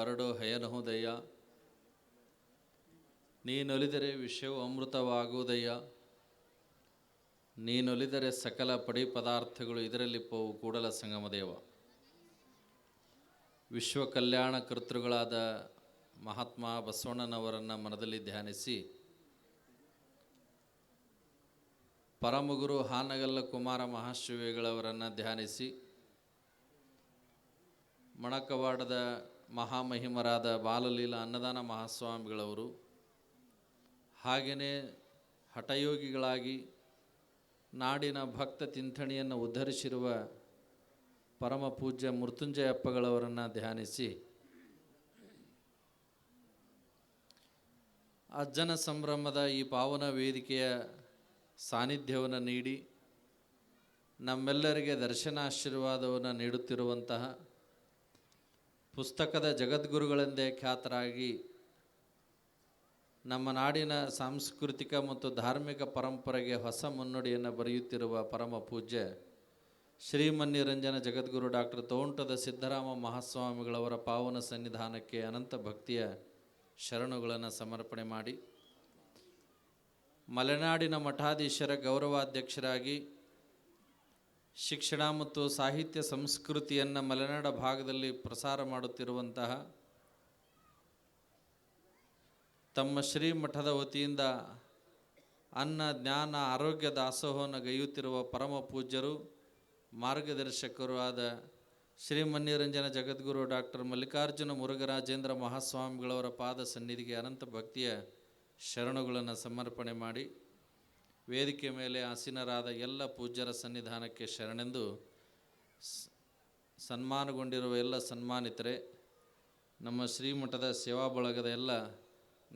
ಬರಡು ಹಯನಹುದಯ್ಯ ನೀನೊಲಿದರೆ ವಿಷಯವು ಅಮೃತವಾಗುವುದಯ್ಯ. ನೀನೊಲಿದರೆ ಸಕಲ ಪಡಿ ಪದಾರ್ಥಗಳು ಇದರಲ್ಲಿ ಪೋವು ಕೂಡಲ ಸಂಗಮದೇವ. ವಿಶ್ವ ಕಲ್ಯಾಣ ಕರ್ತೃಗಳಾದ ಮಹಾತ್ಮ ಬಸವಣ್ಣನವರನ್ನು ಮನದಲ್ಲಿ ಧ್ಯಾನಿಸಿ, ಪರಮಗುರು ಹಾನಗಲ್ಲ ಕುಮಾರ ಮಹಾಶಿವಿಗಳವರನ್ನು ಧ್ಯಾನಿಸಿ, ಮಣಕವಾಡದ ಮಹಾಮಹಿಮರಾದ ಬಾಲಲೀಲಾ ಅನ್ನದಾನ ಮಹಾಸ್ವಾಮಿಗಳವರು ಹಾಗೆಯೇ ಹಠಯೋಗಿಗಳಾಗಿ ನಾಡಿನ ಭಕ್ತ ತಿಂಥಣಿಯನ್ನು ಉದ್ಧರಿಸಿರುವ ಪರಮ ಪೂಜ್ಯ ಮೃತ್ಯುಂಜಯ ಅಪ್ಪಗಳವರನ್ನು ಧ್ಯಾನಿಸಿ ಅಜ್ಜನ ಸಂಭ್ರಮದ ಈ ಪಾವನ ವೇದಿಕೆಯ ಸಾನ್ನಿಧ್ಯವನ್ನು ನೀಡಿ ನಮ್ಮೆಲ್ಲರಿಗೆ ದರ್ಶನ ಆಶೀರ್ವಾದವನ್ನು ನೀಡುತ್ತಿರುವಂತಹ ಪುಸ್ತಕದ ಜಗದ್ಗುರುಗಳೆಂದೇ ಖ್ಯಾತರಾಗಿ ನಮ್ಮ ನಾಡಿನ ಸಾಂಸ್ಕೃತಿಕ ಮತ್ತು ಧಾರ್ಮಿಕ ಪರಂಪರೆಗೆ ಹೊಸ ಮುನ್ನುಡಿಯನ್ನು ಬರೆಯುತ್ತಿರುವ ಪರಮ ಪೂಜ್ಯ ಶ್ರೀಮನ್ನಿರಂಜನ ಜಗದ್ಗುರು ಡಾಕ್ಟರ್ ತೋಂಟದ ಸಿದ್ದರಾಮ ಮಹಾಸ್ವಾಮಿಗಳವರ ಪಾವನ ಸನ್ನಿಧಾನಕ್ಕೆ ಅನಂತ ಭಕ್ತಿಯ ಶರಣುಗಳನ್ನು ಸಮರ್ಪಣೆ ಮಾಡಿ. ಮಲೆನಾಡಿನ ಮಠಾಧೀಶರ ಗೌರವಾಧ್ಯಕ್ಷರಾಗಿ ಶಿಕ್ಷಣ ಮತ್ತು ಸಾಹಿತ್ಯ ಸಂಸ್ಕೃತಿಯನ್ನು ಮಲೆನಾಡ ಭಾಗದಲ್ಲಿ ಪ್ರಸಾರ ಮಾಡುತ್ತಿರುವಂತಹ ತಮ್ಮ ಶ್ರೀ ಮಠದ ವತಿಯಿಂದ ಅನ್ನ ಜ್ಞಾನ ಆರೋಗ್ಯ ದಾಸೋಹವನ್ನು ಗೈಯುತ್ತಿರುವ ಪರಮ ಪೂಜ್ಯರು, ಮಾರ್ಗದರ್ಶಕರು ಆದ ಶ್ರೀಮನ್ಯರಂಜನ ಜಗದ್ಗುರು ಡಾಕ್ಟರ್ ಮಲ್ಲಿಕಾರ್ಜುನ ಮುರುಘರಾಜೇಂದ್ರ ಮಹಾಸ್ವಾಮಿಗಳವರ ಪಾದ ಸನ್ನಿಧಿಗೆ ಅನಂತ ಭಕ್ತಿಯ ಶರಣುಗಳನ್ನು ಸಮರ್ಪಣೆ ಮಾಡಿ ವೇದಿಕೆ ಮೇಲೆ ಆಸೀನರಾದ ಎಲ್ಲ ಪೂಜ್ಯರ ಸನ್ನಿಧಾನಕ್ಕೆ ಶರಣೆಂದು ಸನ್ಮಾನಗೊಂಡಿರುವ ಎಲ್ಲ ಸನ್ಮಾನಿತರೆ, ನಮ್ಮ ಶ್ರೀಮಠದ ಸೇವಾ ಬಳಗದ ಎಲ್ಲ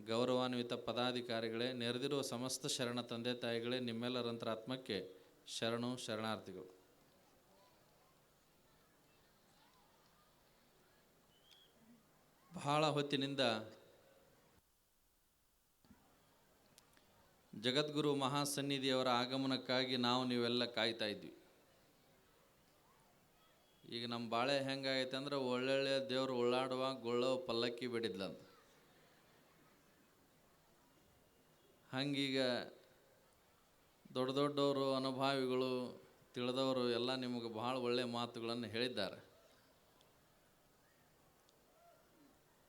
ಗೌರವಾನ್ವಿತ ಪದಾಧಿಕಾರಿಗಳೇ, ನೆರೆದಿರುವ ಸಮಸ್ತ ಶರಣ ತಂದೆ ತಾಯಿಗಳೇ, ನಿಮ್ಮೆಲ್ಲರಂತರ ಆತ್ಮಕ್ಕೆ ಶರಣು ಶರಣಾರ್ಥಿಗಳು. ಬಹಳ ಹೊತ್ತಿನಿಂದ ಜಗದ್ಗುರು ಮಹಾಸನ್ನಿಧಿಯವರ ಆಗಮನಕ್ಕಾಗಿ ನಾವು ನೀವೆಲ್ಲ ಕಾಯ್ತಾ ಇದ್ವಿ. ಈಗ ನಮ್ಮ ಬಾಳೆ ಹೆಂಗಾಗೈತೆ ಅಂದ್ರೆ ಒಳ್ಳೊಳ್ಳೆ ದೇವರು ಉಳ್ಳಾಡುವ ಗೊಳ್ಳೋ ಪಲ್ಲಕ್ಕಿ ಬಿಡಿದ್ಲಂತ. ಹಂಗೀಗ ದೊಡ್ಡ ದೊಡ್ಡವರು, ಅನುಭಾವಿಗಳು, ತಿಳಿದವರು ಎಲ್ಲ ನಿಮಗೆ ಭಾಳ ಒಳ್ಳೆಯ ಮಾತುಗಳನ್ನು ಹೇಳಿದ್ದಾರೆ.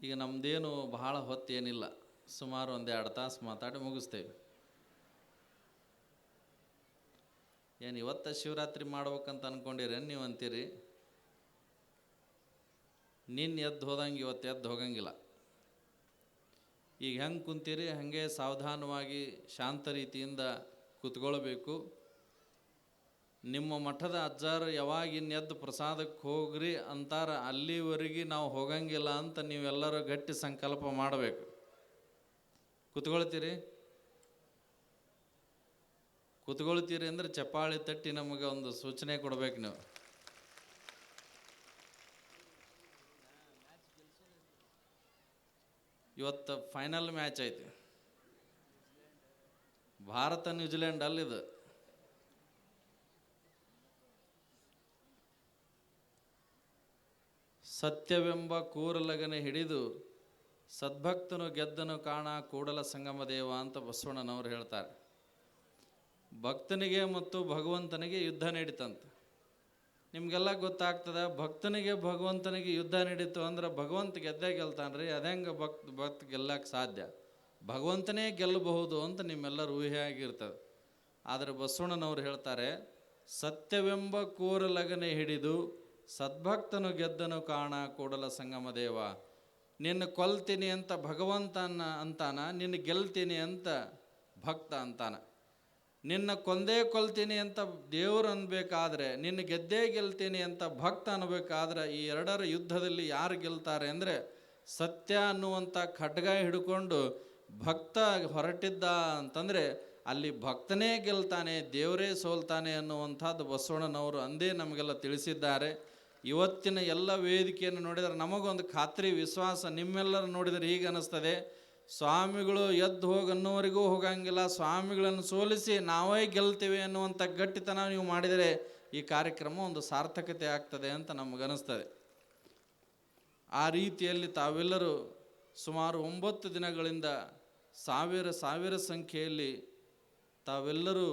ಈಗ ನಮ್ಮದೇನು ಬಹಳ ಹೊತ್ತೇನಿಲ್ಲ ಸುಮಾರು ಒಂದು ಎರಡು ತಾಸು ಮಾತಾಡಿ ಮುಗಿಸ್ತೇವೆ. ಏನು ಇವತ್ತ ಶಿವರಾತ್ರಿ ಮಾಡ್ಬೇಕಂತ ಅನ್ಕೊಂಡಿರೇನು ನೀವು ಅಂತೀರಿ? ನಿನ್ನ ಎದ್ದು ಹೋದಂಗೆ ಇವತ್ತು ಎದ್ದು ಹೋಗಂಗಿಲ್ಲ. ಈಗ ಹೆಂಗೆ ಕುಂತೀರಿ? ಹಾಗೆ ಸಾವಧಾನವಾಗಿ ಶಾಂತ ರೀತಿಯಿಂದ ಕೂತ್ಕೊಳ್ಬೇಕು. ನಿಮ್ಮ ಮಠದ ಅಜ್ಜಾರು ಯಾವಾಗ ಇನ್ನೆದ್ದು ಪ್ರಸಾದಕ್ಕೆ ಹೋಗ್ರಿ ಅಂತಾರ ಅಲ್ಲಿವರೆಗೆ ನಾವು ಹೋಗಂಗಿಲ್ಲ ಅಂತ ನೀವೆಲ್ಲರೂ ಗಟ್ಟಿ ಸಂಕಲ್ಪ ಮಾಡಬೇಕು. ಕೂತ್ಕೊಳ್ತೀರಿ? ಕೂತ್ಕೊಳ್ತೀರಿ ಅಂದ್ರೆ ಚಪ್ಪಾಳಿ ತಟ್ಟಿ ನಮಗೆ ಒಂದು ಸೂಚನೆ ಕೊಡ್ಬೇಕು ನೀವು. ಇವತ್ತು ಫೈನಲ್ ಮ್ಯಾಚ್ ಐತಿ. ಭಾರತ ನ್ಯೂಜಿಲೆಂಡ್ ಅಲ್ಲಿದು. ಸತ್ಯವೆಂಬ ಕೂರಲಗನೆ ಹಿಡಿದು ಸದ್ಭಕ್ತನು ಗೆದ್ದನು ಕಾಣ ಕೂಡಲ ಸಂಗಮ ದೇವ ಅಂತ ಬಸವಣ್ಣನವರು ಹೇಳ್ತಾರೆ. ಭಕ್ತನಿಗೆ ಮತ್ತು ಭಗವಂತನಿಗೆ ಯುದ್ಧ ನಡೀತಂತೆ. ನಿಮಗೆಲ್ಲ ಗೊತ್ತಾಗ್ತದೆ, ಭಕ್ತನಿಗೆ ಭಗವಂತನಿಗೆ ಯುದ್ಧ ನಡೀತು ಅಂದ್ರೆ ಭಗವಂತ ಗೆದ್ದೇ ಗೆಲ್ತಾನೆ ರೀ ಅದಂಗೆ ಭಕ್ತ ಭಕ್ತ ಗೆಲ್ಲಕ್ಕೆ ಸಾಧ್ಯ? ಭಗವಂತನೇ ಗೆಲ್ಲಬಹುದು ಅಂತ ನಿಮ್ಮೆಲ್ಲರ ಊಹೆ ಆಗಿರ್ತದೆ. ಆದರೆ ಬಸವಣ್ಣನವರು ಹೇಳ್ತಾರೆ, ಸತ್ಯವೆಂಬ ಕೂರಲಗನೆ ಹಿಡಿದು ಸದ್ಭಕ್ತನು ಗೆದ್ದನು ಕಾಣ ಕೂಡಲ ಸಂಗಮ ದೇವ. ನಿನ್ನ ಕೊಲ್ತೀನಿ ಅಂತ ಭಗವಂತನ ಅಂತಾನ, ನಿನ್ನ ಗೆಲ್ತೀನಿ ಅಂತ ಭಕ್ತ ಅಂತಾನ. ನಿನ್ನ ಕೊಂದೇ ಕೊಲ್ತೀನಿ ಅಂತ ದೇವರು ಅನ್ಬೇಕಾದ್ರೆ, ನಿನ್ನ ಗೆದ್ದೇ ಗೆಲ್ತೀನಿ ಅಂತ ಭಕ್ತ ಅನ್ಬೇಕಾದ್ರೆ, ಈ ಎರಡರ ಯುದ್ಧದಲ್ಲಿ ಯಾರು ಗೆಲ್ತಾರೆ ಅಂದರೆ ಸತ್ಯ ಅನ್ನುವಂಥ ಖಡ್ಗ ಹಿಡ್ಕೊಂಡು ಭಕ್ತ ಹೊರಟಿದ್ದ ಅಂತಂದರೆ ಅಲ್ಲಿ ಭಕ್ತನೇ ಗೆಲ್ತಾನೆ, ದೇವರೇ ಸೋಲ್ತಾನೆ ಅನ್ನುವಂಥದ್ದು ಬಸವಣ್ಣನವರು ಅಂದೇ ನಮಗೆಲ್ಲ ತಿಳಿಸಿದ್ದಾರೆ. ಇವತ್ತಿನ ಎಲ್ಲ ವೇದಿಕೆಯನ್ನು ನೋಡಿದರೆ ನಮಗೊಂದು ಖಾತ್ರಿ ವಿಶ್ವಾಸ ನಿಮ್ಮೆಲ್ಲರೂ ನೋಡಿದರೆ ಹೀಗೆ ಅನ್ನಿಸ್ತದೆ ಸ್ವಾಮಿಗಳು ಎದ್ದು ಹೋಗಿ ಅನ್ನೋವರೆಗೂ ಹೋಗಂಗಿಲ್ಲ. ಸ್ವಾಮಿಗಳನ್ನು ಸೋಲಿಸಿ ನಾವೇ ಗೆಲ್ತೇವೆ ಅನ್ನುವಂಥ ಗಟ್ಟಿತನ ನೀವು ಮಾಡಿದರೆ ಈ ಕಾರ್ಯಕ್ರಮ ಒಂದು ಸಾರ್ಥಕತೆ ಆಗ್ತದೆ ಅಂತ ನಮಗನಿಸ್ತದೆ ಆ ರೀತಿಯಲ್ಲಿ ತಾವೆಲ್ಲರೂ ಸುಮಾರು ಒಂಬತ್ತು ದಿನಗಳಿಂದ ಸಾವಿರ ಸಾವಿರ ಸಂಖ್ಯೆಯಲ್ಲಿ ತಾವೆಲ್ಲರೂ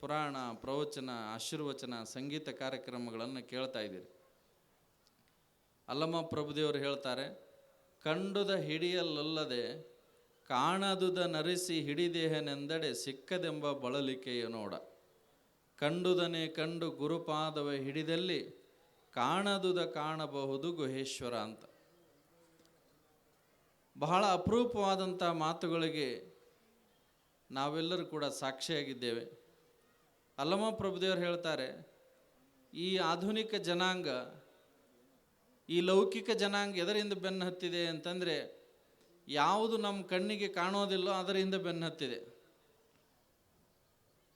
ಪುರಾಣ, ಪ್ರವಚನ, ಆಶೀರ್ವಚನ, ಸಂಗೀತ ಕಾರ್ಯಕ್ರಮಗಳನ್ನು ಕೇಳ್ತಾ ಇದ್ದೀರಿ. ಅಲ್ಲಮ್ಮ ಪ್ರಭುದೇವರು ಹೇಳ್ತಾರೆ, ಕಂಡುದ ಹಿಡಿಯಲಲ್ಲದೆ ಕಾಣದುದ ನರಿಸಿ ಹಿಡಿದೇಹನೆಂದಡೆ ಸಿಕ್ಕದೆಂಬ ಬಳಲಿಕೆಯ ನೋಡ. ಕಂಡುದನೆ ಕಂಡು ಗುರುಪಾದವ ಹಿಡಿದಲ್ಲಿ ಕಾಣದುದ ಕಾಣಬಹುದು ಗುಹೇಶ್ವರ ಅಂತ. ಬಹಳ ಅಪರೂಪವಾದಂಥ ಮಾತುಗಳಿಗೆ ನಾವೆಲ್ಲರೂ ಕೂಡ ಸಾಕ್ಷಿಯಾಗಿದ್ದೇವೆ. ಅಲ್ಲಮ ಪ್ರಭುದೇವರು ಹೇಳ್ತಾರೆ, ಈ ಆಧುನಿಕ ಜನಾಂಗ, ಈ ಲೌಕಿಕ ಜನಾಂಗ ಎದರಿಂದ ಬೆನ್ನು ಹತ್ತಿದೆ ಅಂತಂದರೆ ಯಾವುದು ನಮ್ಮ ಕಣ್ಣಿಗೆ ಕಾಣೋದಿಲ್ಲೋ ಅದರಿಂದ ಬೆನ್ನತ್ತಿದೆ.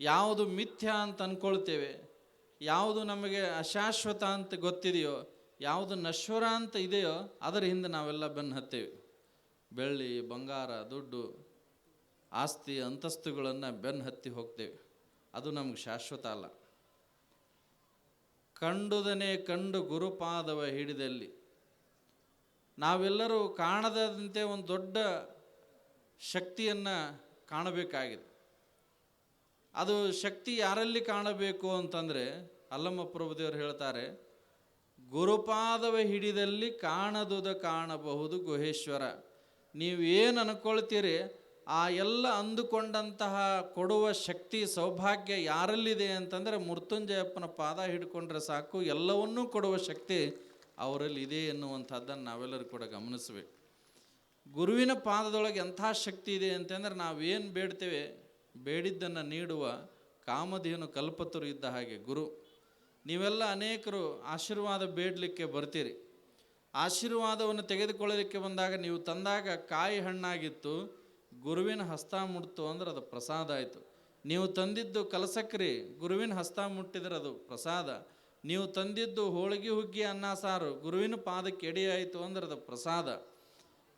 ಯಾವುದು ಮಿಥ್ಯ ಅಂತ ಅಂದ್ಕೊಳ್ತೇವೆ ಯಾವುದು ನಮಗೆ ಅಶಾಶ್ವತ ಅಂತ ಗೊತ್ತಿದೆಯೋ, ಯಾವುದು ನಶ್ವರ ಅಂತ ಇದೆಯೋ ಅದರ ಹಿಂದೆ ನಾವೆಲ್ಲ ಬೆನ್ನು ಹತ್ತೇವೆ ಬೆಳ್ಳಿ, ಬಂಗಾರ, ದುಡ್ಡು, ಆಸ್ತಿ, ಅಂತಸ್ತುಗಳನ್ನು ಬೆನ್ನು ಹತ್ತಿ ಹೋಗ್ತೇವೆ. ಅದು ನಮಗೆ ಶಾಶ್ವತ ಅಲ್ಲ. ಕಂಡುದನೆ ಕಂಡು ಗುರುಪಾದವ ಹಿಡಿದಲ್ಲಿ ನಾವೆಲ್ಲರೂ ಕಾಣದಂತೆ ಒಂದು ದೊಡ್ಡ ಶಕ್ತಿಯನ್ನು ಕಾಣಬೇಕಾಗಿದೆ. ಅದು ಶಕ್ತಿ ಯಾರಲ್ಲಿ ಕಾಣಬೇಕು ಅಂತಂದರೆ ಅಲ್ಲಮ್ಮ ಪ್ರಭುದೇವರು ಹೇಳ್ತಾರೆ, ಗುರುಪಾದವ ಹಿಡಿದಲ್ಲಿ ಕಾಣದುದ ಕಾಣಬಹುದು ಗುಹೇಶ್ವರ. ನೀವು ಏನು ಅನ್ಕೊಳ್ತೀರಿ, ಆ ಎಲ್ಲ ಅಂದುಕೊಂಡಂತಹ ಕೊಡುವ ಶಕ್ತಿ, ಸೌಭಾಗ್ಯ ಯಾರಲ್ಲಿದೆ ಅಂತಂದರೆ ಮೃತ್ಯುಂಜಯಪ್ಪನ ಪಾದ ಹಿಡ್ಕೊಂಡ್ರೆ ಸಾಕು, ಎಲ್ಲವನ್ನೂ ಕೊಡುವ ಶಕ್ತಿ ಅವರಲ್ಲಿ ಇದೆ ಎನ್ನುವಂಥದ್ದನ್ನು ನಾವೆಲ್ಲರೂ ಕೂಡ ಗಮನಿಸಬೇಕು. ಗುರುವಿನ ಪಾದದೊಳಗೆ ಎಂಥ ಶಕ್ತಿ ಇದೆ ಅಂತಂದ್ರೆ ನಾವೇನು ಬೇಡ್ತೇವೆ, ಬೇಡಿದ್ದನ್ನು ನೀಡುವ ಕಾಮಧೇನು ಕಲ್ಪತರು ಇದ್ದ ಹಾಗೆ ಗುರು. ನೀವೆಲ್ಲ ಅನೇಕರು ಆಶೀರ್ವಾದ ಬೇಡಲಿಕ್ಕೆ ಬರ್ತೀರಿ. ಆಶೀರ್ವಾದವನ್ನು ತೆಗೆದುಕೊಳ್ಳಲಿಕ್ಕೆ ಬಂದಾಗ ನೀವು ತಂದಾಗ ಕಾಯಿ ಹಣ್ಣಾಗಿತ್ತು, ಗುರುವಿನ ಹಸ್ತ ಮುಟ್ತು ಅಂದ್ರೆ ಅದು ಪ್ರಸಾದ ಆಯಿತು. ನೀವು ತಂದಿದ್ದು ಕಲಸಕ್ರಿ, ಗುರುವಿನ ಹಸ್ತ ಮುಟ್ಟಿದ್ರೆ ಅದು ಪ್ರಸಾದ. ನೀವು ತಂದಿದ್ದು ಹೋಳಿಗೆ ಹುಗ್ಗಿ ಅನ್ನ ಸಾರು, ಗುರುವಿನ ಪಾದಕ್ಕೆ ಆಯಿತು ಅಂದ್ರೆ ಅದು ಪ್ರಸಾದ.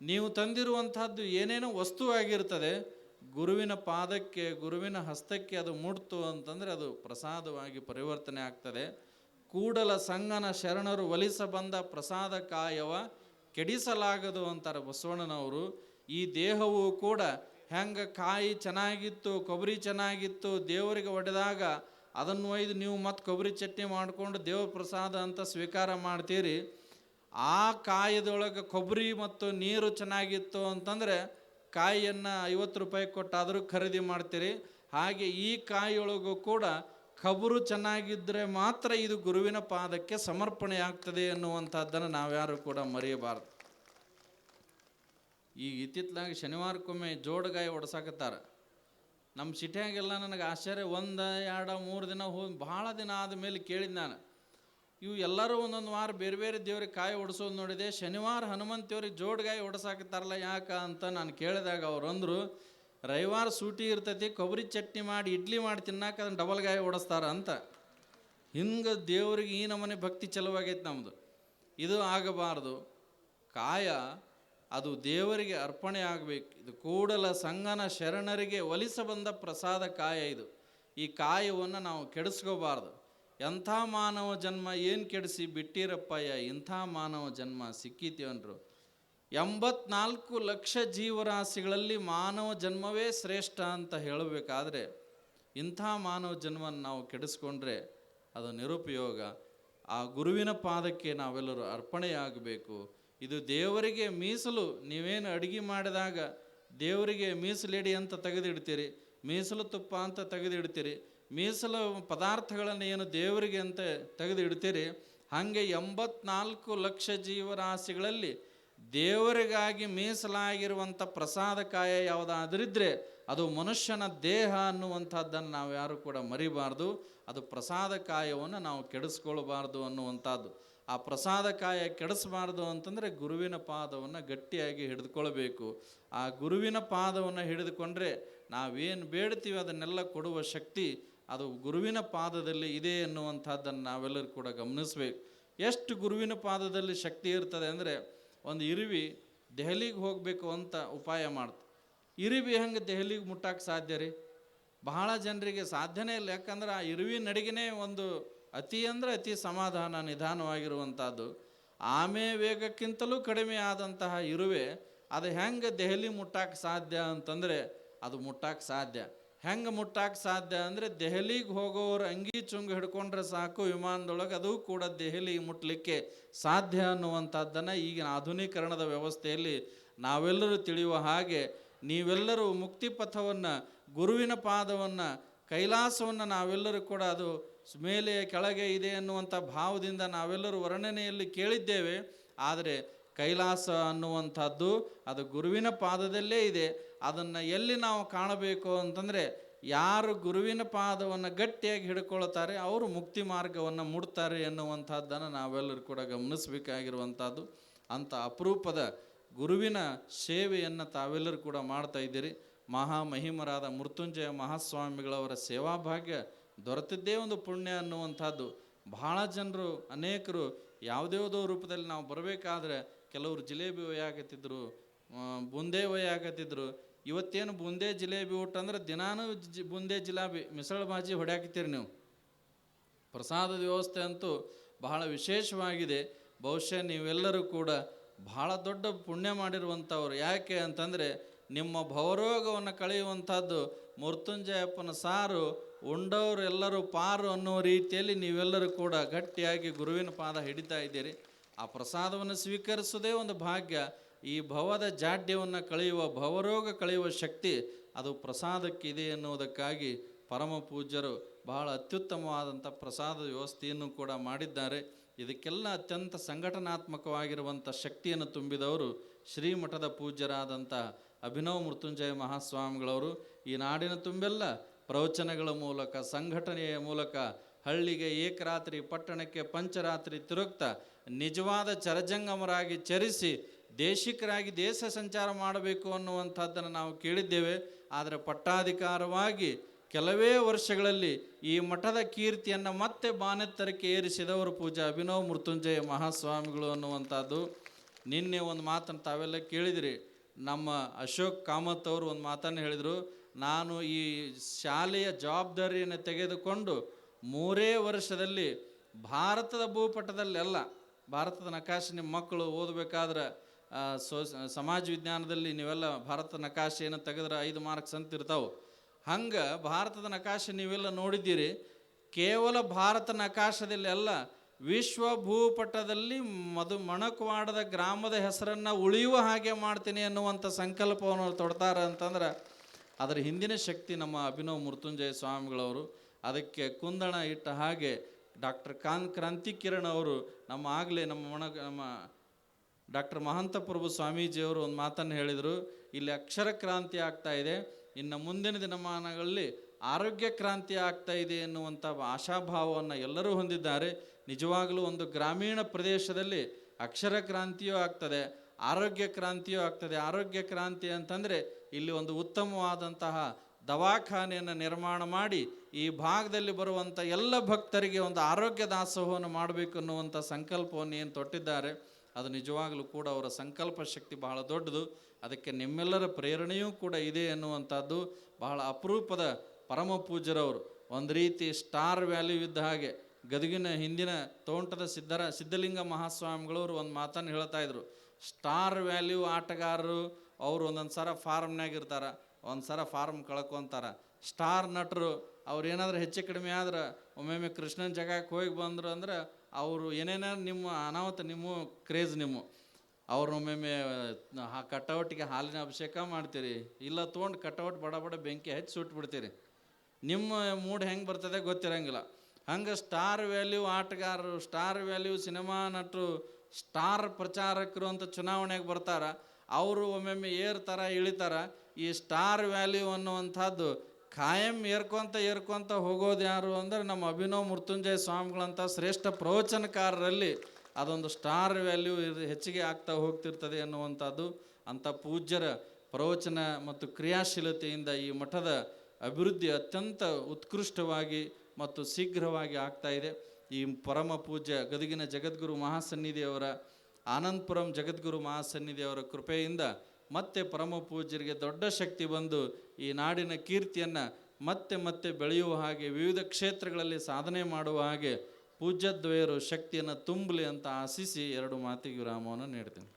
ನೀವು ತಂದಿರುವಂತಹದ್ದು ಏನೇನೋ ವಸ್ತು ಆಗಿರ್ತದೆ, ಗುರುವಿನ ಪಾದಕ್ಕೆ, ಗುರುವಿನ ಹಸ್ತಕ್ಕೆ ಅದು ಮುಟ್ತು ಅಂತಂದರೆ ಅದು ಪ್ರಸಾದವಾಗಿ ಪರಿವರ್ತನೆ ಆಗ್ತದೆ. ಕೂಡಲ ಸಂಗನ ಶರಣರು ಒಲಿಸ ಬಂದ ಪ್ರಸಾದ ಕಾಯವ ಕೆಡಿಸಲಾಗದು ಅಂತಾರೆ ಬಸವಣ್ಣನವರು. ಈ ದೇಹವು ಕೂಡ ಹೆಂಗೆ ಕಾಯಿ ಚೆನ್ನಾಗಿತ್ತು, ಕೊಬ್ಬರಿ ಚೆನ್ನಾಗಿತ್ತು, ದೇವರಿಗೆ ಒಡೆದಾಗ ಅದನ್ನು ಒಯ್ದು ನೀವು ಮತ್ತೆ ಕೊಬ್ಬರಿ ಚಟ್ನಿ ಮಾಡಿಕೊಂಡು ದೇವ್ರ ಪ್ರಸಾದ ಅಂತ ಸ್ವೀಕಾರ ಮಾಡ್ತೀರಿ. ಆ ಕಾಯದೊಳಗೆ ಕೊಬ್ಬರಿ ಮತ್ತು ನೀರು ಚೆನ್ನಾಗಿತ್ತು ಅಂತಂದರೆ ಕಾಯಿಯನ್ನು ಐವತ್ತು ರೂಪಾಯಿ ಕೊಟ್ಟಾದರೂ ಖರೀದಿ ಮಾಡ್ತೀರಿ. ಹಾಗೆ ಈ ಕಾಯಿಯೊಳಗೂ ಕೂಡ ಕಬರು ಚೆನ್ನಾಗಿದ್ದರೆ ಮಾತ್ರ ಇದು ಗುರುವಿನ ಪಾದಕ್ಕೆ ಸಮರ್ಪಣೆ ಆಗ್ತದೆ ಎನ್ನುವಂಥದ್ದನ್ನು ನಾವ್ಯಾರು ಕೂಡ ಮರೆಯಬಾರ್ದು. ಈಗ ಇತ್ತಿತ್ತಲಾಗಿ ಶನಿವಾರಕ್ಕೊಮ್ಮೆ ಜೋಡಗಾಯಿ ಹೊಡ್ಸಾಕತ್ತಾರ ನಮ್ಮ ಸಿಟಿಯಾಗೆಲ್ಲ ನನಗೆ ಆಶ್ಚರ್ಯ. ಒಂದು, ಎರಡು, ಮೂರು ದಿನ ಹೋಗಿ ಭಾಳ ದಿನ ಆದಮೇಲೆ ಕೇಳಿದ್ದು ನಾನು, ಇವು ಎಲ್ಲರೂ ಒಂದೊಂದು ವಾರ ಬೇರೆ ಬೇರೆ ದೇವ್ರಿಗೆ ಕಾಯಿ ಓಡಿಸೋದು ನೋಡಿದೆ. ಶನಿವಾರ ಹನುಮಂತೇವ್ರಿಗೆ ಜೋಡ್ಗಾಯಿ ಓಡಿಸಾಕತ್ತಾರಲ್ಲ ಯಾಕ ಅಂತ ನಾನು ಕೇಳಿದಾಗ ಅವ್ರು ಅಂದರು, ರವಿವಾರ ಸೂಟಿ ಇರ್ತೈತಿ, ಕೊಬ್ಬರಿ ಚಟ್ನಿ ಮಾಡಿ, ಇಡ್ಲಿ ಮಾಡಿ ತಿನ್ನಾಕ ಅದನ್ನು ಡಬಲ್ ಗಾಯಿ ಓಡಿಸ್ತಾರ ಅಂತ. ಹಿಂಗೆ ದೇವ್ರಿಗೆ ಈ ನಮ್ಮನೆ ಭಕ್ತಿ ಚಲುವಾಗೈತೆ ನಮ್ಮದು ಇದು ಆಗಬಾರ್ದು. ಕಾಯ ಅದು ದೇವರಿಗೆ ಅರ್ಪಣೆ ಆಗಬೇಕು. ಇದು ಕೂಡಲ ಸಂಗನ ಶರಣರಿಗೆ ಒಲಿಸ ಬಂದ ಪ್ರಸಾದ ಕಾಯ ಇದು. ಈ ಕಾಯವನ್ನು ನಾವು ಕೆಡಿಸ್ಕೋಬಾರ್ದು. ಎಂಥ ಮಾನವ ಜನ್ಮ ಏನು ಕೆಡಿಸಿ ಬಿಟ್ಟಿರಪ್ಪಯ್ಯ, ಇಂಥ ಮಾನವ ಜನ್ಮ ಸಿಕ್ಕಿತೀವನ್ರು ಎಂಬತ್ನಾಲ್ಕು ಲಕ್ಷ ಜೀವರಾಶಿಗಳಲ್ಲಿ ಮಾನವ ಜನ್ಮವೇ ಶ್ರೇಷ್ಠ ಅಂತ ಹೇಳಬೇಕಾದ್ರೆ, ಇಂಥ ಮಾನವ ಜನ್ಮವನ್ನು ನಾವು ಕೆಡಿಸ್ಕೊಂಡ್ರೆ ಅದು ನಿರುಪಯೋಗ. ಆ ಗುರುವಿನ ಪಾದಕ್ಕೆ ನಾವೆಲ್ಲರೂ ಅರ್ಪಣೆಯಾಗಬೇಕು. ಇದು ದೇವರಿಗೆ ಮೀಸಲು, ನೀವೇನು ಅಡುಗೆ ಮಾಡಿದಾಗ ದೇವರಿಗೆ ಮೀಸಲಿಡಿ ಅಂತ ತೆಗೆದಿಡ್ತೀರಿ, ಮೀಸಲು ತುಪ್ಪ ಅಂತ ತೆಗೆದಿಡ್ತೀರಿ, ಮೀಸಲು ಪದಾರ್ಥಗಳನ್ನು ಏನು ದೇವರಿಗೆ ಅಂತ ತೆಗೆದಿಡ್ತೀರಿ, ಹಾಗೆ ಎಂಬತ್ನಾಲ್ಕು ಲಕ್ಷ ಜೀವರಾಶಿಗಳಲ್ಲಿ ದೇವರಿಗಾಗಿ ಮೀಸಲಾಗಿರುವಂಥ ಪ್ರಸಾದ ಕಾಯ ಯಾವುದಾದ್ರಿದ್ರೆ ಅದು ಮನುಷ್ಯನ ದೇಹ ಅನ್ನುವಂಥದ್ದನ್ನು ನಾವು ಯಾರು ಕೂಡ ಮರಿಬಾರ್ದು, ಅದು ಪ್ರಸಾದ ಕಾಯವನ್ನು ನಾವು ಕೆಡಿಸ್ಕೊಳ್ಬಾರ್ದು ಅನ್ನುವಂಥದ್ದು. ಆ ಪ್ರಸಾದ ಕಾಯ ಕೆಡಿಸಬಾರ್ದು ಅಂತಂದರೆ ಗುರುವಿನ ಪಾದವನ್ನು ಗಟ್ಟಿಯಾಗಿ ಹಿಡಿದುಕೊಳ್ಬೇಕು. ಆ ಗುರುವಿನ ಪಾದವನ್ನು ಹಿಡಿದುಕೊಂಡ್ರೆ ನಾವೇನು ಬೇಡ್ತೀವಿ ಅದನ್ನೆಲ್ಲ ಕೊಡುವ ಶಕ್ತಿ ಅದು ಗುರುವಿನ ಪಾದದಲ್ಲಿ ಇದೆ ಎನ್ನುವಂಥದ್ದನ್ನು ನಾವೆಲ್ಲರೂ ಕೂಡ ಗಮನಿಸಬೇಕು. ಎಷ್ಟು ಗುರುವಿನ ಪಾದದಲ್ಲಿ ಶಕ್ತಿ ಇರ್ತದೆ ಅಂದರೆ ಒಂದು ಇರುವಿ ದೆಹಲಿಗೆ ಹೋಗಬೇಕು ಅಂತ ಉಪಾಯ ಮಾಡ್ತು. ಇರುವಿ ಹೆಂಗೆ ದೆಹಲಿಗೆ ಮುಟ್ಟಕ್ಕೆ ಸಾಧ್ಯ ರೀ? ಬಹಳ ಜನರಿಗೆ ಸಾಧ್ಯನೇ ಇಲ್ಲ. ಯಾಕಂದ್ರೆ ಆ ಇರುವಿ ನಡಿಗೆನೇ ಒಂದು ಅತಿ ಅಂದರೆ ಅತಿ ಸಮಾಧಾನ ನಿಧಾನವಾಗಿರುವಂಥದ್ದು. ಆಮೆ ವೇಗಕ್ಕಿಂತಲೂ ಕಡಿಮೆ ಆದಂತಹ ಇರುವೆ, ಅದು ಹೆಂಗೆ ದೆಹಲಿ ಮುಟ್ಟಕ್ಕೆ ಸಾಧ್ಯ ಅಂತಂದರೆ, ಅದು ಮುಟ್ಟಕ್ಕೆ ಸಾಧ್ಯ. ಹೆಂಗೆ ಮುಟ್ಟಕ್ಕೆ ಸಾಧ್ಯ ಅಂದರೆ, ದೆಹಲಿಗೆ ಹೋಗೋರು ಅಂಗಿ ಚುಂಗು ಹಿಡ್ಕೊಂಡ್ರೆ ಸಾಕು, ವಿಮಾನದೊಳಗೆ ಅದು ಕೂಡ ದೆಹಲಿ ಮುಟ್ಟಲಿಕ್ಕೆ ಸಾಧ್ಯ ಅನ್ನುವಂಥದ್ದನ್ನು ಈಗಿನ ಆಧುನೀಕರಣದ ವ್ಯವಸ್ಥೆಯಲ್ಲಿ ನಾವೆಲ್ಲರೂ ತಿಳಿಯುವ ಹಾಗೆ, ನೀವೆಲ್ಲರೂ ಮುಕ್ತಿ ಪಥವನ್ನು, ಗುರುವಿನ ಪಾದವನ್ನು, ಕೈಲಾಸವನ್ನು ನಾವೆಲ್ಲರೂ ಕೂಡ ಅದು ಮೇಲೆ ಕೆಳಗೆ ಇದೆ ಅನ್ನುವಂಥ ಭಾವದಿಂದ ನಾವೆಲ್ಲರೂ ವರ್ಣನೆಯಲ್ಲಿ ಕೇಳಿದ್ದೇವೆ. ಆದರೆ ಕೈಲಾಸ ಅನ್ನುವಂಥದ್ದು ಅದು ಗುರುವಿನ ಪಾದದಲ್ಲೇ ಇದೆ. ಅದನ್ನು ಎಲ್ಲಿ ನಾವು ಕಾಣಬೇಕು ಅಂತಂದರೆ ಯಾರು ಗುರುವಿನ ಪಾದವನ್ನು ಗಟ್ಟಿಯಾಗಿ ಹಿಡ್ಕೊಳ್ತಾರೆ ಅವರು ಮುಕ್ತಿ ಮಾರ್ಗವನ್ನು ಮುಡ್ತಾರೆ ಎನ್ನುವಂಥದ್ದನ್ನು ನಾವೆಲ್ಲರೂ ಕೂಡ ಗಮನಿಸಬೇಕಾಗಿರುವಂಥದ್ದು. ಅಂಥ ಅಪರೂಪದ ಗುರುವಿನ ಸೇವೆಯನ್ನು ತಾವೆಲ್ಲರೂ ಕೂಡ ಮಾಡ್ತಾ ಇದ್ದೀರಿ. ಮಹಾಮಹಿಮರಾದ ಮೃತ್ಯುಂಜಯ ಮಹಾಸ್ವಾಮಿಗಳವರ ಸೇವಾಭಾಗ್ಯ ದೊರೆತಿದ್ದೇ ಒಂದು ಪುಣ್ಯ ಅನ್ನುವಂಥದ್ದು. ಬಹಳ ಜನರು, ಅನೇಕರು ಯಾವುದ್ಯಾವುದೋ ರೂಪದಲ್ಲಿ ನಾವು ಬರಬೇಕಾದ್ರೆ ಕೆಲವರು ಜಿಲೇಬಿ ಒಯ್ಯಾಕತ್ತಿದ್ರು ಬೂಂದೆ ಒಯ್ಯಾಕತ್ತಿದ್ರು ಇವತ್ತೇನು ಬುಂದೆ ಜಿಲೇಬಿ ಊಟ ಅಂದ್ರೆ ದಿನಾನು ಜಿ ಬುಂದೆ ಜಿಲಾಬಿ ಮಿಸಳ ಬಾಜಿ ಹೊಡ್ಯಾಕತ್ತೀರಿ ನೀವು. ಪ್ರಸಾದದ ವ್ಯವಸ್ಥೆ ಅಂತೂ ಬಹಳ ವಿಶೇಷವಾಗಿದೆ. ಬಹುಶಃ ನೀವೆಲ್ಲರೂ ಕೂಡ ಬಹಳ ದೊಡ್ಡ ಪುಣ್ಯ ಮಾಡಿರುವಂಥವ್ರು. ಯಾಕೆ ಅಂತಂದರೆ ನಿಮ್ಮ ಭವರೋಗವನ್ನು ಕಳೆಯುವಂಥದ್ದು ಮೃತ್ಯುಂಜಯಪ್ಪನ ಸಾರು ಉಂಡವರು ಎಲ್ಲರೂ ಪಾರು ಅನ್ನೋ ರೀತಿಯಲ್ಲಿ ನೀವೆಲ್ಲರೂ ಕೂಡ ಗಟ್ಟಿಯಾಗಿ ಗುರುವಿನ ಪಾದ ಹಿಡಿತಾ ಇದ್ದೀರಿ. ಆ ಪ್ರಸಾದವನ್ನು ಸ್ವೀಕರಿಸೋದೇ ಒಂದು ಭಾಗ್ಯ. ಈ ಭವದ ಜಾಡ್ಯವನ್ನು ಕಳೆಯುವ ಭವರೋಗ ಕಳೆಯುವ ಶಕ್ತಿ ಅದು ಪ್ರಸಾದಕ್ಕಿದೆ ಎನ್ನುವುದಕ್ಕಾಗಿ ಪರಮ ಪೂಜ್ಯರು ಬಹಳ ಅತ್ಯುತ್ತಮವಾದಂಥ ಪ್ರಸಾದ ವ್ಯವಸ್ಥೆಯನ್ನು ಕೂಡ ಮಾಡಿದ್ದಾರೆ. ಇದಕ್ಕೆಲ್ಲ ಅತ್ಯಂತ ಸಂಘಟನಾತ್ಮಕವಾಗಿರುವಂಥ ಶಕ್ತಿಯನ್ನು ತುಂಬಿದವರು ಶ್ರೀಮಠದ ಪೂಜ್ಯರಾದಂಥ ಅಭಿನವ್ ಮೃತ್ಯುಂಜಯ ಮಹಾಸ್ವಾಮಿಗಳವರು. ಈ ನಾಡಿನ ತುಂಬೆಲ್ಲ ಪ್ರವಚನಗಳ ಮೂಲಕ, ಸಂಘಟನೆಯ ಮೂಲಕ, ಹಳ್ಳಿಗೆ ಏಕರಾತ್ರಿ, ಪಟ್ಟಣಕ್ಕೆ ಪಂಚರಾತ್ರಿ ತಿರುಗ್ತಾ ನಿಜವಾದ ಚರಜಂಗಮರಾಗಿ ಚರಿಸಿ, ದೇಶಿಕರಾಗಿ ದೇಶ ಸಂಚಾರ ಮಾಡಬೇಕು ಅನ್ನುವಂಥದ್ದನ್ನು ನಾವು ಕೇಳಿದ್ದೇವೆ. ಆದರೆ ಪಟ್ಟಾಧಿಕಾರವಾಗಿ ಕೆಲವೇ ವರ್ಷಗಳಲ್ಲಿ ಈ ಮಠದ ಕೀರ್ತಿಯನ್ನು ಮತ್ತೆ ಬಾನೆತ್ತರಕ್ಕೆ ಏರಿಸಿದವರು ಪೂಜಾ ಅಭಿನವ್ ಮೃತ್ಯುಂಜಯ ಮಹಾಸ್ವಾಮಿಗಳು ಅನ್ನುವಂಥದ್ದು. ನಿನ್ನೆ ಒಂದು ಮಾತನ್ನು ತಾವೆಲ್ಲ ಕೇಳಿದಿರಿ. ನಮ್ಮ ಅಶೋಕ್ ಕಾಮತ್ ಅವರು ಒಂದು ಮಾತನ್ನು ಹೇಳಿದರು. ನಾನು ಈ ಶಾಲೆಯ ಜವಾಬ್ದಾರಿಯನ್ನು ತೆಗೆದುಕೊಂಡು ಮೂರೇ ವರ್ಷದಲ್ಲಿ ಭಾರತದ ಭೂಪಟದಲ್ಲೆಲ್ಲ ಭಾರತದ ನಕಾಶೆ ನಿಮ್ಮ ಮಕ್ಕಳು ಓದಬೇಕಾದ್ರೆ ಸೊ, ಸಮಾಜ ವಿಜ್ಞಾನದಲ್ಲಿ ನೀವೆಲ್ಲ ಭಾರತದ ನಕಾಶೆಯನ್ನು ತೆಗೆದ್ರೆ ಐದು ಮಾರ್ಕ್ಸ್ ಅಂತ ಇರ್ತಾವೆ. ಹಂಗೆ ಭಾರತದ ನಕಾಶೆ ನೀವೆಲ್ಲ ನೋಡಿದ್ದೀರಿ, ಕೇವಲ ಭಾರತ ನಕಾಶದಲ್ಲೆಲ್ಲ ವಿಶ್ವ ಭೂಪಟದಲ್ಲಿ ಮಧು ಮಣಕವಾಡದ ಗ್ರಾಮದ ಹೆಸರನ್ನು ಉಳಿಯುವ ಹಾಗೆ ಮಾಡ್ತೀನಿ ಅನ್ನುವಂಥ ಸಂಕಲ್ಪವನ್ನು ತೊಡ್ತಾರೆ ಅಂತಂದ್ರೆ ಅದರ ಹಿಂದಿನ ಶಕ್ತಿ ನಮ್ಮ ಅಭಿನವ್ ಮೃತ್ಯುಂಜಯ ಸ್ವಾಮಿಗಳವರು, ಅದಕ್ಕೆ ಕುಂದಣ ಇಟ್ಟ ಹಾಗೆ ಡಾಕ್ಟರ್ ಕಾನ್ ಕ್ರಾಂತಿ ಕಿರಣ್ ಅವರು ನಮ್ಮ ಆಗಲೇ ನಮ್ಮ ಮಣ ನಮ್ಮ ಡಾಕ್ಟರ್ ಮಹಂತ ಪ್ರಭು ಸ್ವಾಮೀಜಿಯವರು ಒಂದು ಮಾತನ್ನು ಹೇಳಿದರು, ಇಲ್ಲಿ ಅಕ್ಷರ ಕ್ರಾಂತಿ ಆಗ್ತಾ ಇದೆ, ಇನ್ನು ಮುಂದಿನ ದಿನಮಾನಗಳಲ್ಲಿ ಆರೋಗ್ಯ ಕ್ರಾಂತಿ ಆಗ್ತಾ ಇದೆ ಎನ್ನುವಂಥ ಆಶಾಭಾವವನ್ನು ಎಲ್ಲರೂ ಹೊಂದಿದ್ದಾರೆ. ನಿಜವಾಗಲೂ ಒಂದು ಗ್ರಾಮೀಣ ಪ್ರದೇಶದಲ್ಲಿ ಅಕ್ಷರ ಕ್ರಾಂತಿಯೂ ಆಗ್ತದೆ, ಆರೋಗ್ಯ ಕ್ರಾಂತಿಯೂ ಆಗ್ತದೆ. ಆರೋಗ್ಯ ಕ್ರಾಂತಿ ಅಂತಂದರೆ ಇಲ್ಲಿ ಒಂದು ಉತ್ತಮವಾದಂತಹ ದವಾಖಾನೆಯನ್ನು ನಿರ್ಮಾಣ ಮಾಡಿ ಈ ಭಾಗದಲ್ಲಿ ಬರುವಂಥ ಎಲ್ಲ ಭಕ್ತರಿಗೆ ಒಂದು ಆರೋಗ್ಯ ದಾಸೋಹವನ್ನು ಮಾಡಬೇಕು ಅನ್ನುವಂಥ ಸಂಕಲ್ಪವನ್ನು ಏನು ತೊಟ್ಟಿದ್ದಾರೆ, ಅದು ನಿಜವಾಗಲೂ ಕೂಡ ಅವರ ಸಂಕಲ್ಪ ಶಕ್ತಿ ಬಹಳ ದೊಡ್ಡದು. ಅದಕ್ಕೆ ನಿಮ್ಮೆಲ್ಲರ ಪ್ರೇರಣೆಯೂ ಕೂಡ ಇದೆ ಎನ್ನುವಂಥದ್ದು ಬಹಳ ಅಪರೂಪದ ಪರಮ ಪೂಜ್ಯರವರು. ಒಂದು ರೀತಿ ಸ್ಟಾರ್ ವ್ಯಾಲ್ಯೂ ಇದ್ದ ಹಾಗೆ ಗದಗಿನ ಹಿಂದಿನ ತೋಂಟದ ಸಿದ್ಧರ, ಸಿದ್ಧಲಿಂಗ ಮಹಾಸ್ವಾಮಿಗಳವರು ಒಂದು ಮಾತನ್ನು ಹೇಳ್ತಾ ಇದ್ರು. ಸ್ಟಾರ್ ವ್ಯಾಲ್ಯೂ ಆಟಗಾರರು ಅವರು ಒಂದೊಂದು ಸಲ ಫಾರ್ಮ್ನಾಗ ಇರ್ತಾರೆ, ಒಂದು ಸಲ ಫಾರ್ಮ್ ಕಳ್ಕೊತಾರೆ ಸ್ಟಾರ್ ನಟರು ಅವ್ರು ಏನಾದರೂ ಹೆಚ್ಚು ಕಡಿಮೆ ಆದ್ರೆ ಒಮ್ಮೊಮ್ಮೆ ಕೃಷ್ಣನ ಜಗಕ್ಕೆ ಹೋಗಿ ಬಂದರು ಅಂದ್ರೆ ಅವರು ಏನೇನೋ ನಿಮ್ಮ ಅನಾಹುತ, ನಿಮ್ಮ ಕ್ರೇಜ್ ನಿಮ್ಮ. ಅವ್ರು ಒಮ್ಮೊಮ್ಮೆ ಆ ಕಟೌಟಿಗೆ ಹಾಲಿನ ಅಭಿಷೇಕ ಮಾಡ್ತೀರಿ, ಇಲ್ಲ ತೊಗೊಂಡು ಕಟೌಟ್ ಬಡ ಬಡ ಬೆಂಕಿ ಹಚ್ಚಿ ಸುಟ್ಬಿಡ್ತೀರಿ. ನಿಮ್ಮ ಮೂಡ್ ಹೆಂಗೆ ಬರ್ತದೆ ಗೊತ್ತಿರಂಗಿಲ್ಲ. ಹಂಗೆ ಸ್ಟಾರ್ ವ್ಯಾಲ್ಯೂ ಆಟಗಾರರು, ಸ್ಟಾರ್ ವ್ಯಾಲ್ಯೂ ಸಿನಿಮಾ ನಟರು, ಸ್ಟಾರ್ ಪ್ರಚಾರಕರು ಅಂತ ಚುನಾವಣೆಗೆ ಬರ್ತಾರ ಅವರು ಒಮ್ಮೊಮ್ಮೆ ಏರ್ತಾರೆ, ಇಳಿತಾರೆ, ಈ ಸ್ಟಾರ್ ವ್ಯಾಲ್ಯೂ ಅನ್ನುವಂಥದ್ದು ಖಾಯಂ ಏರ್ಕೊಂತ ಏರ್ಕೊಂತ ಹೋಗೋದು ಯಾರು ಅಂದರೆ ನಮ್ಮ ಅಭಿನವ್ ಮೃತ್ಯುಂಜಯ ಸ್ವಾಮಿಗಳಂಥ ಶ್ರೇಷ್ಠ ಪ್ರವಚನಕಾರರಲ್ಲಿ ಅದೊಂದು ಸ್ಟಾರ್ ವ್ಯಾಲ್ಯೂ ಹೆಚ್ಚಿಗೆ ಆಗ್ತಾ ಹೋಗ್ತಿರ್ತದೆ ಅನ್ನುವಂಥದ್ದು ಅಂಥ ಪೂಜ್ಯರ ಪ್ರವಚನ ಮತ್ತು ಕ್ರಿಯಾಶೀಲತೆಯಿಂದ ಈ ಮಠದ ಅಭಿವೃದ್ಧಿ ಅತ್ಯಂತ ಉತ್ಕೃಷ್ಟವಾಗಿ ಮತ್ತು ಶೀಘ್ರವಾಗಿ ಆಗ್ತಾ ಇದೆ. ಈ ಪರಮ ಪೂಜ್ಯ ಗದಗಿನ ಜಗದ್ಗುರು ಮಹಾಸನ್ನಿಧಿಯವರ ಆನಂದಪುರಂ ಜಗದ್ಗುರು ಮಹಾಸನ್ನಿಧಿಯವರ ಕೃಪೆಯಿಂದ ಮತ್ತೆ ಪರಮ ಪೂಜ್ಯರಿಗೆ ದೊಡ್ಡ ಶಕ್ತಿ ಬಂದು ಈ ನಾಡಿನ ಕೀರ್ತಿಯನ್ನು ಮತ್ತೆ ಮತ್ತೆ ಬೆಳೆಯುವ ಹಾಗೆ, ವಿವಿಧ ಕ್ಷೇತ್ರಗಳಲ್ಲಿ ಸಾಧನೆ ಮಾಡುವ ಹಾಗೆ ಪೂಜ್ಯದ್ವಯರು ಶಕ್ತಿಯನ್ನು ತುಂಬಲಿ ಅಂತ ಆಶಿಸಿ ಎರಡು ಮಾತಿಗೆ ವಿರಾಮವನ್ನು ನೀಡ್ತೀನಿ.